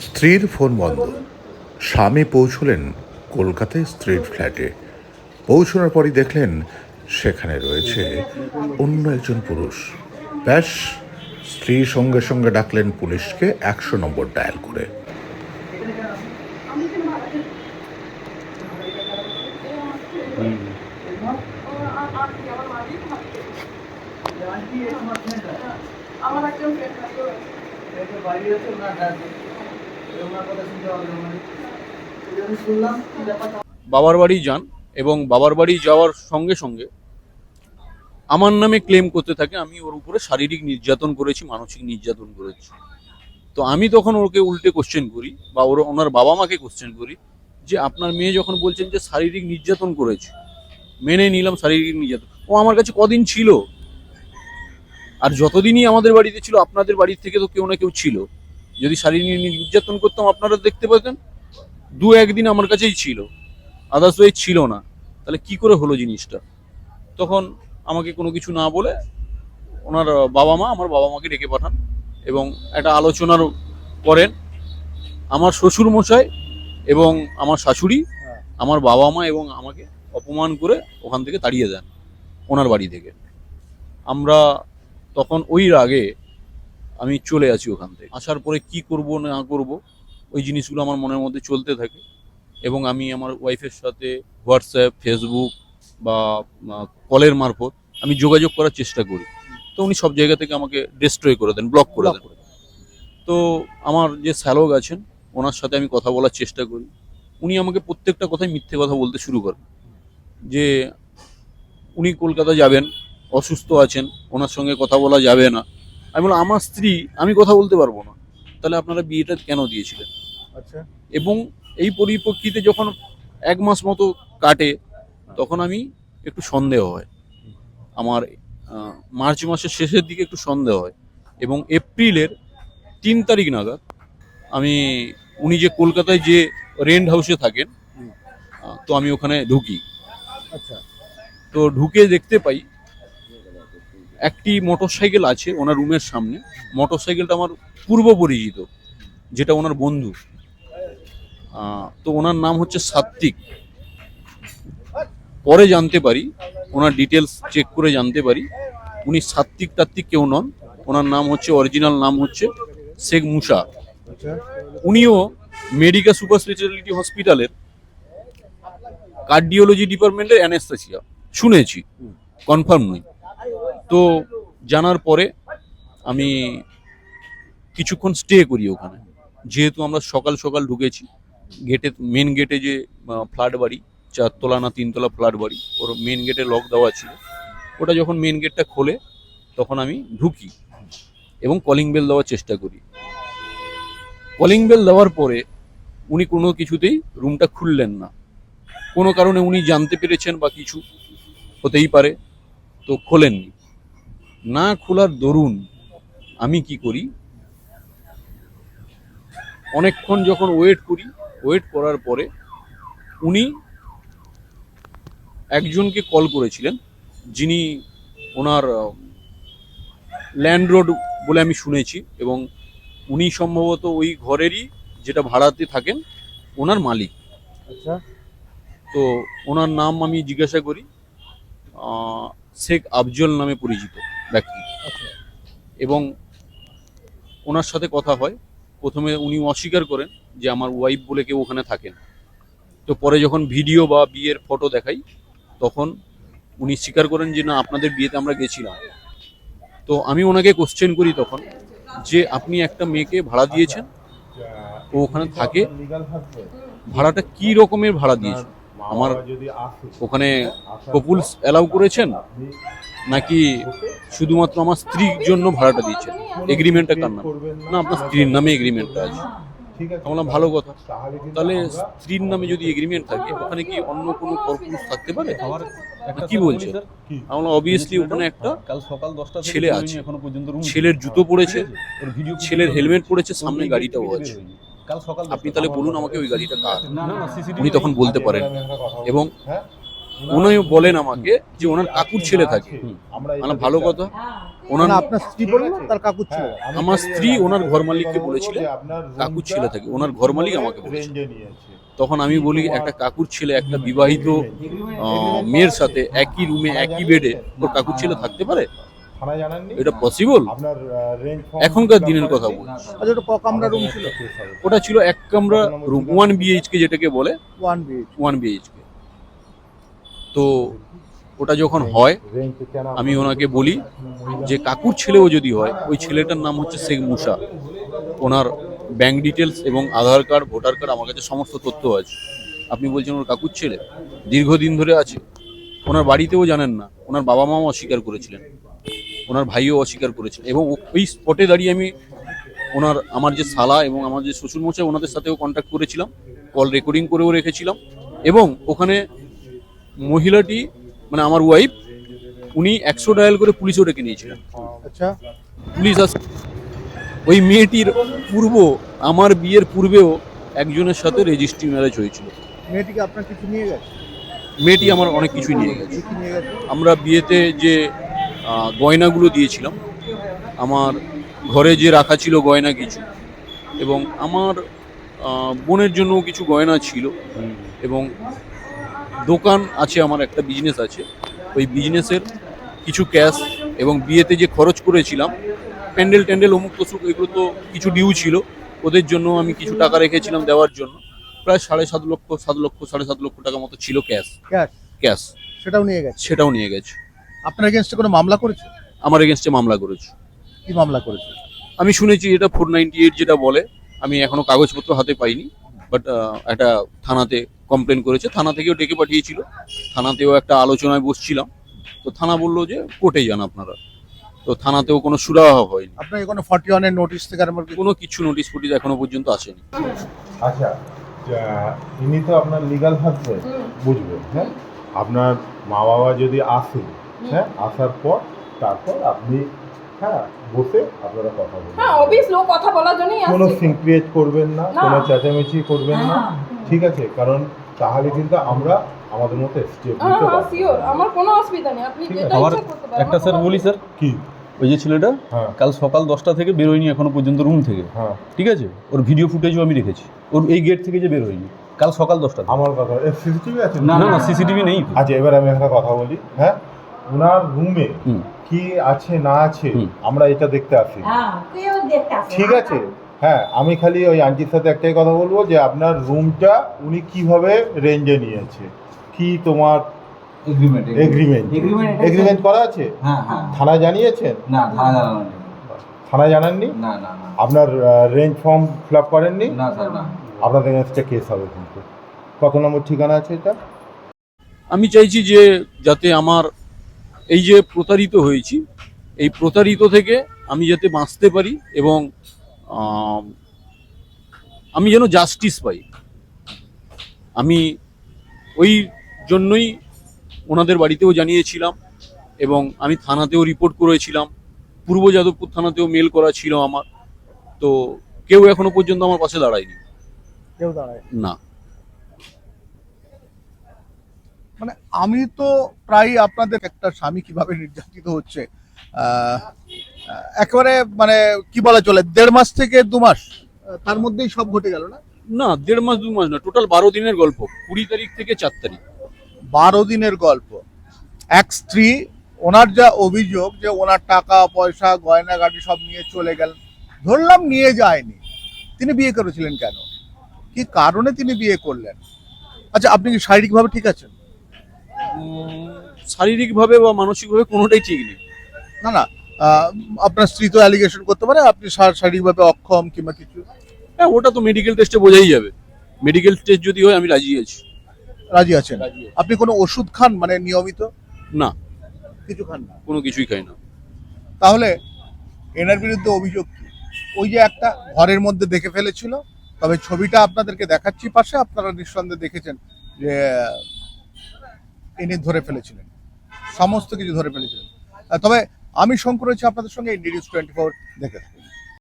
স্ত্রীর ফোন বন্ধ। স্বামী পৌঁছলেন কলকাতায় স্ত্রীর ফ্ল্যাটে। পৌঁছানোর পরই দেখলেন সেখানে রয়েছে অন্য একজন পুরুষ। ব্যাস, স্ত্রী সঙ্গে সঙ্গে ডাকলেন পুলিশকে একশো নম্বর ডায়াল করে। আমার একজন বাবার বাড়ি যান এবং বাবার বাড়ি যাওয়ার সঙ্গে সঙ্গে আমার নামে ক্লেম করতে থাকে, আমি ওর উপরে শারীরিক নির্যাতন করেছি, মানসিক নির্যাতন করেছি। তো আমি তখন ওকে উল্টে কোশ্চেন করি বা ওর, ওনার বাবা মাকে কোশ্চেন করি যে আপনার মেয়ে যখন বলছেন যে শারীরিক নির্যাতন করেছে, মেনে নিলাম শারীরিক নির্যাতন। ও আমার কাছে কদিন ছিল। আর যতদিনই আমাদের বাড়িতে ছিল, আপনাদের বাড়ির থেকে তো কেউ না কেউ ছিল। যদি শারীরিক নির্যাতন করতাম, আপনারা দেখতে পেতেন দু একদিন আমার কাছেই ছিল। আদার্স ওয়ে ছিল না। তাহলে কি করে হলো জিনিসটা? তখন আমাকে কোনো কিছু না বলে ওনার বাবা মা আমার বাবা মাকে ডেকে পাঠান এবং একটা আলোচনার করেন। আমার শ্বশুর মশাই এবং আমার শাশুড়ি, আমার বাবা মা এবং আমাকে অপমান করে ওখান থেকে তাড়িয়ে দেন, ওনার বাড়ি থেকে। আমরা তখন ওই রাগে আমি চলে আসি ওখান থেকে। আসার পরে কি করব না করব ওই জিনিসগুলো আমার মনের মধ্যে চলতে থাকে। এবং আমি আমার ওয়াইফের সাথে হোয়াটসঅ্যাপ ফেসবুক বা কলের মারফত আমি যোগাযোগ করার চেষ্টা করি। তো উনি সব জায়গা থেকে আমাকে ডিস্ট্রয় করে দেন ব্লক করে দেন। তো আমার যে শ্যালক আছেন ওনার সাথে আমি কথা বলার চেষ্টা করি। উনি আমাকে প্রত্যেকটা কথাই মিথ্যে কথা বলতে শুরু করেন। যে উনি কলকাতা যাবেন অসুস্থ আছেন ওনার সঙ্গে কথা বলা যাবে না। আমি বললাম আমার স্ত্রী আমি কথা বলতে পারব না। তাহলে আপনারা বিয়েটা কেন দিয়েছিলেন? আচ্ছা। এবং এই পরিপ্রেক্ষিতে যখন এক মাস মতো কাটে তখন আমি একটু সন্দেহ হয়। আমার মার্চ মাসের শেষের দিকে একটু সন্দেহ হয়। এবং এপ্রিলের তিন তারিখ নাগাদ আমি উনি যে কলকাতায় যে রেন্ট হাউসে থাকেন তো আমি ওখানে ঢুকি। আচ্ছা। তো ঢুকে দেখতে পাই একটি মোটরসাইকেল আছে ওনার রুমের সামনে। মোটরসাইকেলটা আমার পূর্ব পরিচিত যেটা ওনার বন্ধু। তো ওনার নাম হচ্ছে সাত্বিক পরে জানতে পারি ওনার ডিটেলস চেক করে জানতে পারি উনি সাত্বিক টাত্বিক কেউ নন। ওনার নাম হচ্ছে অরিজিনাল নাম হচ্ছে শেখ মুসা। আচ্ছা। উনিও মেডিকা সুপার স্পেশালিটি হসপিটালের কার্ডিওলজি ডিপার্টমেন্টের অ্যানেস্থেসিয়া শুনেছি কনফার্ম নই। তো জানার পরে আমি কিছুক্ষণ স্টে করি ওখানে। যেহেতু আমরা সকাল সকাল ঢুকেছি গেটে মেন গেটে যে ফ্ল্যাট বাড়ি, চারতলা না তিনতলা ফ্ল্যাট বাড়ি, ওর মেন গেটে লক দেওয়া ছিল। ওটা যখন মেন গেটটা খোলে, তখন আমি ঢুকি এবং কলিং বেল দেওয়ার চেষ্টা করি। কলিং বেল দেওয়ার পরে উনি কোনো কিছুতেই রুমটা খুললেন না। কোনো কারণে উনি জানতে পেরেছেন বা কিছু হতেই পারে, তো খোলেননি। না খোলার দরুন আমি কি করি? অনেকক্ষণ যখন ওয়েট করি ওয়েট করার পরে উনি একজনকে কল করেছিলেন যিনি ওনার ল্যান্ড রোড বলে আমি শুনেছি এবং উনি সম্ভবত ওই ঘরেরই যেটা ভাড়াতে থাকেন ওনার মালিক। আচ্ছা। তো ওনার নাম আমি জিজ্ঞাসা করি শেখ আফজল নামে পরিচিত। ব্যক্তি এবং ওনার সাথে কথা হয়। প্রথমে উনি অস্বীকার করেন যে আমার ওয়াইফ বলে কেউ ওখানে থাকেন তো পরে যখন ভিডিও বা বিয়ের ফটো দেখাই তখন উনি স্বীকার করেন যে না আপনাদের বিয়েতে আমরা গেছিলাম। তো আমি ওনাকে কোশ্চেন করি তখন যে আপনি একটা মেয়েকে ভাড়া দিয়েছেন? ও ওখানে থাকে? ভাড়াটা কি রকমের ভাড়া দিয়েছেন আমার ওখানে কপুলস অ্যালাউ করেছেন? নাকি শুধুমাত্র আমার স্ত্রীর জন্য ভাড়াটা দিয়েছেন? এগ্রিমেন্টটা কার নাম? না আপনার স্ত্রীর নামে এগ্রিমেন্টটা আছে। আমি বললাম ভালো কথা। তাহলে স্ত্রীর নামে যদি এগ্রিমেন্ট থাকে ওখানে কি অন্য কোনো পরপুরুষ থাকতে পারে? কি বলছে? আমরা অবভিয়াসলি ওখানে একটা কাল সকাল দশটা ছেলে আছে। এখনও পর্যন্ত ছেলের জুতো পড়েছে ছেলের হেলমেট পড়েছে সামনে গাড়িটাও আছে। কাল সকাল আপনি তাহলে বলুন আমাকে ওই গাড়িটা কার? উনি তখন বলতে পারেন। এবং উনি বলেন আমাকে যে ওনার কাকুর ছেলে থাকে। মানে ভালো কথা। ওনার মানে আপনার স্ত্রী বললেন তার কাকুর ছিল। আমার স্ত্রী ওনার ঘর মালিককে বলেছিলেন কাকুর ছেলে থাকে। ওনার ঘর মালিক আমাকে বলেছে তখন আমি বলি একটা কাকুর ছেলে একটা বিবাহিত মেয়ের সাথে একই রুমে একই বেডে ওর কাকুর ছেলে থাকতে পারে? এটা পসিবল এখনকার দিনের কথা বলছি। আচ্ছা ওটা ক কামরা রুম ছিল? ওটা ছিল এক কামরা রুম ওয়ান বিএইচকে যেটাকে বলে। ওয়ান বিএইচ ওয়ান বিএইচকে তো ওটা যখন হয়, আমি ওনাকে বলি যে কাকুর ছেলেও যদি হয়, ওই ছেলেটার নাম হচ্ছে শেখ মুসা। ওনার ব্যাংক ডিটেলস এবং আধার কার্ড ভোটার কার্ড আমার কাছে সমস্ত তথ্য আছে। আপনি বলছেন ওর কাকুর ছেলে, দীর্ঘদিন ধরে আছে। ওনার বাড়িতেও জানেন না, ওনার বাবা মাও অস্বীকার করেছিলেন। ওনার ভাইও অস্বীকার করেছিলেন। এবং ওই স্পটে দাঁড়িয়ে আমি ওনার, আমার যে শালা এবং আমার যে শ্বশুরমশাই, ওনাদের সাথেও কন্ট্যাক্ট করেছিলাম কল রেকর্ডিং করেও রেখেছিলাম। এবং ওখানে মহিলাটি মানে আমার ওয়াইফ উনি একশো ডায়াল করে পুলিশও ডেকে নিয়েছিলেন। আচ্ছা। পুলিশ আস ওই মেয়েটির পূর্ব আমার বিয়ের পূর্বেও একজনের সাথে রেজিস্ট্রি ম্যারেজ হয়েছিল। মেয়েটিকে আপনার কিছু নিয়ে গেছে? মেয়েটি আমার অনেক কিছুই নিয়ে গেছে। নিয়ে আমরা বিয়েতে যে গয়নাগুলো দিয়েছিলাম আমার ঘরে যে রাখা ছিল গয়না কিছু এবং আমার বোনের জন্য কিছু গয়না ছিল এবং দোকান আছে আমার একটা বিজনেস আছে। ওই বিজনেসের কিছু ক্যাশ এবং বিয়েতে যে খরচ করেছিলাম প্যান্ডেল ট্যান্ডেল অমুক তসুক এগুলো তো কিছু ডিউ ছিল। ওদের জন্য আমি কিছু টাকা রেখেছিলাম দেওয়ার জন্য। প্রায় সাড়ে সাত লক্ষ সাত লক্ষ সাড়ে সাত লক্ষ টাকা মতো ছিল ক্যাশ ক্যাশ সেটাও নিয়ে গেছে? সেটাও নিয়ে গেছে। আপনার এগেনস্টে কোনো মামলা করেছে? আমার এগেনস্টে মামলা করেছে। কি মামলা করেছে? আমি শুনেছি এটা ফোর নাইনটি এইট যেটা বলে আমি এখনও কাগজপত্র হাতে পাইনি বাট একটা থানাতে কমপ্লেন করেছে থানা থেকেও ডেকে পাঠিয়েছিল থানাতেও একটা আলোচনায় বসছিলাম। তো থানা বলল যে কোর্টে যান আপনারা। তো থানাতেও কোনো সুরাহা হয়নি। আপনার কোনো ফর্টি ওয়ানের নোটিশ থেকে আরম্ভ কোনো কিছু নোটিশ ফুটিস এখনও পর্যন্ত আসেনি। আচ্ছা ইনি তো আপনার লিগাল হাজবেন্ড বুঝবেন হ্যাঁ? আপনার মা বাবা যদি আসে হ্যাঁ আসার পর তারপর আপনি হ্যাঁ বসে আপনারা কথা বলবেন। হ্যাঁ অবভিয়াস লোক কথা বলার জন্যই কোনো আসছে। সিন ক্রিয়েট করবেন না না। কোনো চেঁচামেচি করবেন না। ঠিক আছে কারণ তাহলে কিন্তু আমরা আমাদের মতো স্টেপ হ্যাঁ নিতে হ্যাঁ পারব। শিওর আমার কোনো অসুবিধা নেই আপনি ঠিক যেটা আমার ইচ্ছা করতে পারেন একটা স্যার বলি স্যার? কি ওই যে ছেলেটা হ্যাঁ। কাল সকাল দশটা থেকে বেরোয়নি এখনও পর্যন্ত রুম থেকে। হ্যাঁ। ঠিক আছে? ওর ভিডিও ফুটেজও আমি রেখেছি। ওর এই গেট থেকে যে বের হয়নি কাল সকাল দশটা। আমার কথা সিসিটিভি আছে? না না না সিসিটিভি নেই তো। আচ্ছা এবার আমি একটা কথা বলি হ্যাঁ? ওনার রুমে হুম। কি আছে না আছে আমরা এটা দেখতে আসি। হ্যাঁ কেউ দেখতে আসে ঠিক আছে? হ্যাঁ আমি খালি ওই আন্টির সাথে একটাই কথা বলব যে আপনার রুমটা উনি কীভাবে রেঞ্জে নিয়েছে কি তোমার এগ্রিমেন্ট এগ্রিমেন্ট এগ্রিমেন্ট করা আছে? হ্যাঁ হ্যাঁ। থানায় জানিয়েছেন? না ধারা জানানো। থানায় জানাননি? না না না। আপনার রেঞ্জ ফর্ম ফিল আপ করেননি? না স্যার না। আপনাদের এগেনস্টে কেস হবে কিন্তু। কত নম্বর ঠিকানা আছে এটা? আমি চাইছি যে যাতে আমার এই যে প্রতারিত হয়েছি এই প্রতারিত থেকে আমি যাতে বাঁচতে পারি এবং আম, যেন জাস্টিস পাই। আমি ওই জন্যই ওনাদের বাড়িতেও জানিয়েছিলাম এবং আমি থানাতেও রিপোর্ট করেছিলাম। পূর্ব যাদবপুর থানাতেও মেল করা ছিল আমার। তো কেউ এখনও পর্যন্ত আমার পাশে দাঁড়ায়নি। কেউ দাঁড়ায় না। মানে আমি তো প্রায় আপনাদের একটা স্বামী কীভাবে নির্যাতিত হচ্ছে একেবারে মানে কি বলা চলে দেড় মাস থেকে দু মাস? তার মধ্যেই সব ঘটে গেল না? না দেড় মাস দু মাস না টোটাল বারো দিনের গল্প কুড়ি তারিখ থেকে চার তারিখ। বারো দিনের গল্প। এক স্ত্রী ওনার যা অভিযোগ যে ওনার টাকা পয়সা গয়না গাড়ি সব নিয়ে চলে গেলেন ধরলাম নিয়ে যায়নি। তিনি বিয়ে করেছিলেন কেন? কি কারণে তিনি বিয়ে করলেন? আচ্ছা আপনি কি শারীরিকভাবে ঠিক আছেন? শারীরিকভাবে বা মানসিকভাবে কোনোটাই ঠিক নেই। না না আপনার স্ত্রী তো অ্যালিগেশন করতে পারে আপনি শারীরিকভাবে অক্ষম কিংবা কিছু? হ্যাঁ ওটা তো মেডিকেল টেস্টে বোঝাই যাবে। মেডিকেল টেস্ট যদি হয় আমি রাজি আছি। রাজি আছেন? আপনি কোনো ওষুধ খান মানে নিয়মিত? না। কিছু খান না? কোনো কিছুই খাই না। তাহলে এনার বিরুদ্ধে অভিযোগ কি? ওই যে একটা ঘরের মধ্যে দেখে ফেলেছিল তবে ছবিটা আপনাদেরকে দেখাচ্ছি পাশে আপনারা নিঃসন্দেহে দেখেছেন যে এনে ধরে ফেলেছিলেন। সমস্ত কিছু ধরে ফেলেছিলেন। তবে আমি শঙ্কর রয়েছে আপনাদের সঙ্গে নিউজ টোয়েন্টি ফোর দেখে